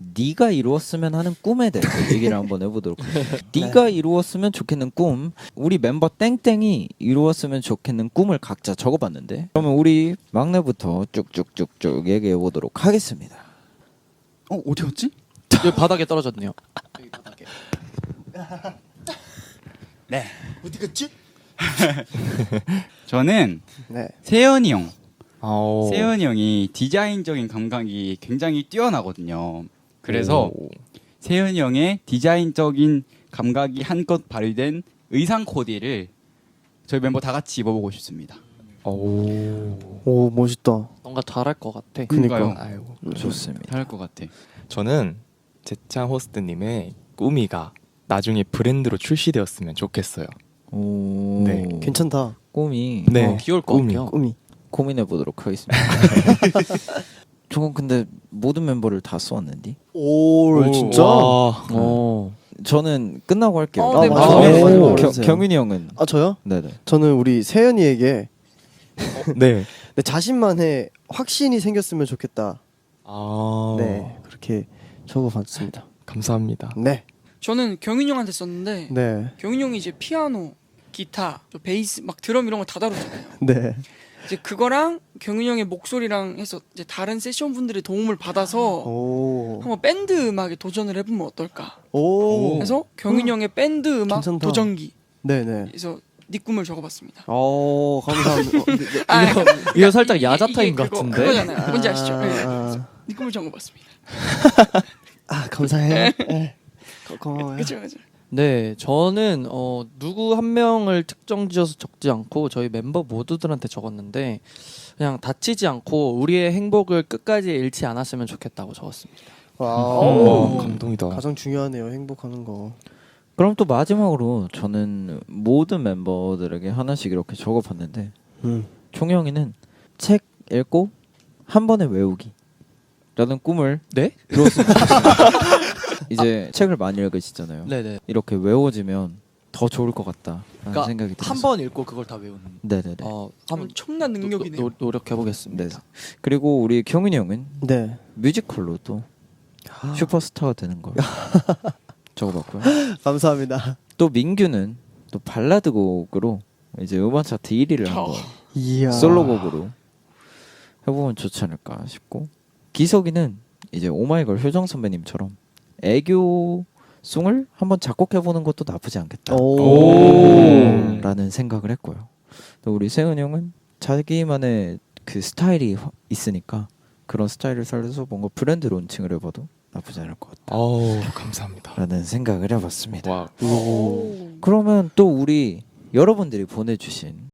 네가 이루었으면 하는 꿈에 대해서 얘기를 한번 해보도록 하겠습니다. 네가 이루었으면 좋겠는 꿈, 우리 멤버 땡땡이 이루었으면 좋겠는 꿈을 각자 적어봤는데 그러면 우리 막내부터 쭉쭉쭉쭉 얘기해 보도록 하겠습니다. 어 어디였지? 여기 바닥에 떨어졌네요. 네. 어디 갔지? 저는 네. 세현이 형. 오. 세현이 형이 디자인적인 감각이 굉장히 뛰어나거든요. 그래서 세현이 형의 디자인적인 감각이 한껏 발휘된 의상 코디를 저희 멤버 다 같이 입어보고 싶습니다. 오. 오 멋있다. 뭔가 잘할 것 같아. 그니까요. 아이고. 좋습니다. 잘할 것 같아. 저는 제창 호스트님의 꾸미가 나중에 브랜드로 출시되었으면 좋겠어요. 오, 네, 괜찮다. 꿈이 네. 어, 귀여울 것 꿈이. 같아요. 꿈이. 고민해 보도록 하겠습니다. 저건 근데 모든 멤버를 다 쏘았는데 오, 진짜? 와. 오. 저는 끝나고 할게요. 어, 네, 아, 맞아요. 경- 말해주세요. 경윤이 형은 아 저요? 네네. 저는 우리 세연이에게 네. 내 자신만의 확신이 생겼으면 좋겠다. 아. 네 그렇게 적어봤습니다. 감사합니다. 네. 저는 경윤 형한테 썼는데 네. 경윤 형이 이제 피아노, 기타, 또 베이스, 막 드럼 이런 거다 다루잖아요. 네. 이제 그거랑 경윤 형의 목소리랑 해서 이제 다른 세션 분들의 도움을 받아서 오. 한번 밴드 음악에 도전을 해보면 어떨까? 오. 그래서 경윤 형의 밴드 음악 괜찮다. 도전기. 네네. 그래서 네 꿈을 적어봤습니다. 오 감사합니다. 어, 네, 네. 아, 이거 살짝 이게- 야자타임 그거- 같은데? 그거잖아요. 뭔지 아시죠? 아, 네. 아, 네 꿈을 적어봤습니다. 아 감사해. 네. 고- 고마워요. 그죠, 그죠. 네, 저는 어, 누구 한 명을 특정 지어서 적지 않고 저희 멤버 모두들한테 적었는데 그냥 다치지 않고 우리의 행복을 끝까지 잃지 않았으면 좋겠다고 적었습니다. 와, 감동이다. 가장 중요하네요. 행복하는 거. 그럼 또 마지막으로 저는 모든 멤버들에게 하나씩 이렇게 적어봤는데 음. 총영이는 책 읽고 한 번에 외우기 라는 꿈을 네? 이루었습니다. 이제 책을 많이 읽으시잖아요. 네네. 이렇게 외워지면 더 좋을 것 같다라는 그러니까 생각이 들어요. 한 번 읽고 그걸 다 외우는. 네네네. 어, 한번 엄청난 능력이네요. 노력해 보겠습니다. 네. 그리고 우리 경윤이 형은 네. 뮤지컬로도 슈퍼스타가 되는 걸 적어봤고요. 감사합니다. 또 민규는 또 발라드 곡으로 이제 음원 차트 1위를 어. 한번 이야. 솔로곡으로 해보면 좋지 않을까 싶고 기석이는 이제 오마이걸 효정 선배님처럼 애교송을 한번 작곡해보는 것도 나쁘지 않겠다 오. 라는 생각을 했고요 또 우리 세은 형은 자기만의 그 스타일이 화- 있으니까 그런 스타일을 살려서 뭔가 브랜드 론칭을 해봐도 나쁘지 않을 것 같다 어우, 감사합니다. 라는 생각을 해봤습니다 와. 오. 그러면 또 우리 여러분들이 보내주신